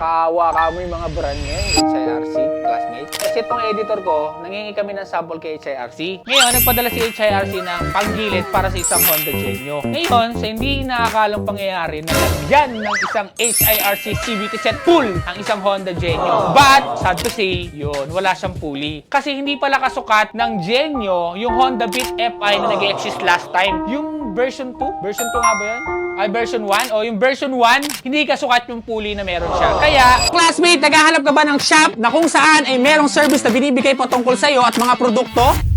Nakakaawa ka mo yung mga brand ngayon, HIRC, classmates. Kasi itong editor ko, nangingi kami ng sample kay HIRC. Ngayon, nagpadala si HIRC ng panggilid para sa isang Honda Genio. Ngayon, sa hindi nakakalang pangyayari, nalagyan ng isang HIRC CVT set full ang isang Honda Genio. But, sad to say, yun, wala siyang pulley. Kasi hindi pala kasukat ng Genio yung Honda Beat FI na nag-exist last time. Yung version 2? Version 2 nga ba yun? Ay, version 1? O yung version 1, hindi kasukat yung pulley na meron siya. Kaya, Classmate, naghahanap ka ba ng shop na kung saan ay merong service na binibigay patungkol sa iyo at mga produkto?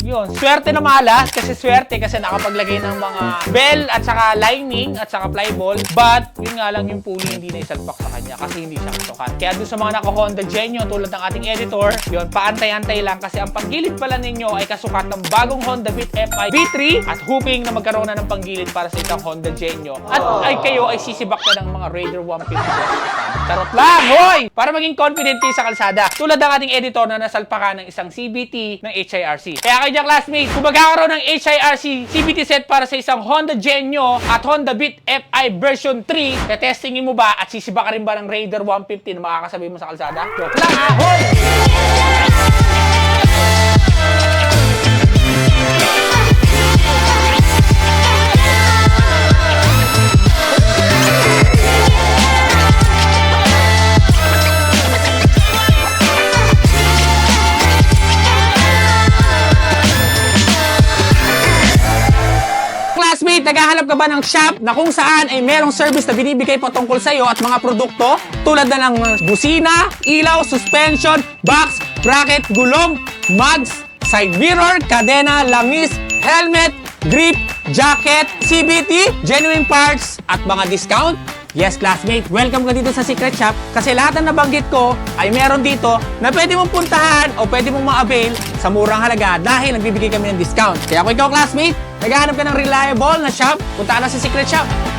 Yun, swerte na malas kasi swerte kasi nakapaglagay ng mga bell at saka lining at saka flyball. But, yun nga lang yung pulley hindi na isalpak sa kanya kasi hindi siya kasukat. Kaya doon sa mga naka-Honda Genio tulad ng ating editor, yun, paantay-antay lang kasi ang panggilid pala ninyo ay kasukat ng bagong Honda Beat FI V3 at hoping na magkaroon na ng panggilid para sa isang Honda Genio. At ay kayo ay sisibak na ng mga Raider 150. Charot lang, hoy! Para maging confident sa kalsada. Tulad ng ating editor na nasalpakan ng isang CBT ng HIRC. Kaya kayo dyan, classmates, kung magkakaroon ng HIRC CBT set para sa isang Honda Genio at Honda Beat FI version 3, tetestingin mo ba at sisibak ka rin ba ng Raider 150 na makakasabi mo sa kalsada? Joke lang, ha? Naghahanap ka ba ng shop na kung saan ay merong service na binibigay patungkol sa iyo at mga produkto tulad na ng busina, ilaw, suspension, box, bracket, gulong, mugs, side mirror, kadena, langis, helmet, grip, jacket, CBT, genuine parts, at mga discount? Yes, classmate, welcome ka dito sa Secret Shop kasi lahat ng nabanggit ko ay meron dito na pwede mong puntahan o pwede mong ma-avail sa murang halaga dahil nagbibigay kami ng discount. Kaya kung ikaw, classmate, naghahanap ka ng reliable na shop, punta ka na sa Secret Shop.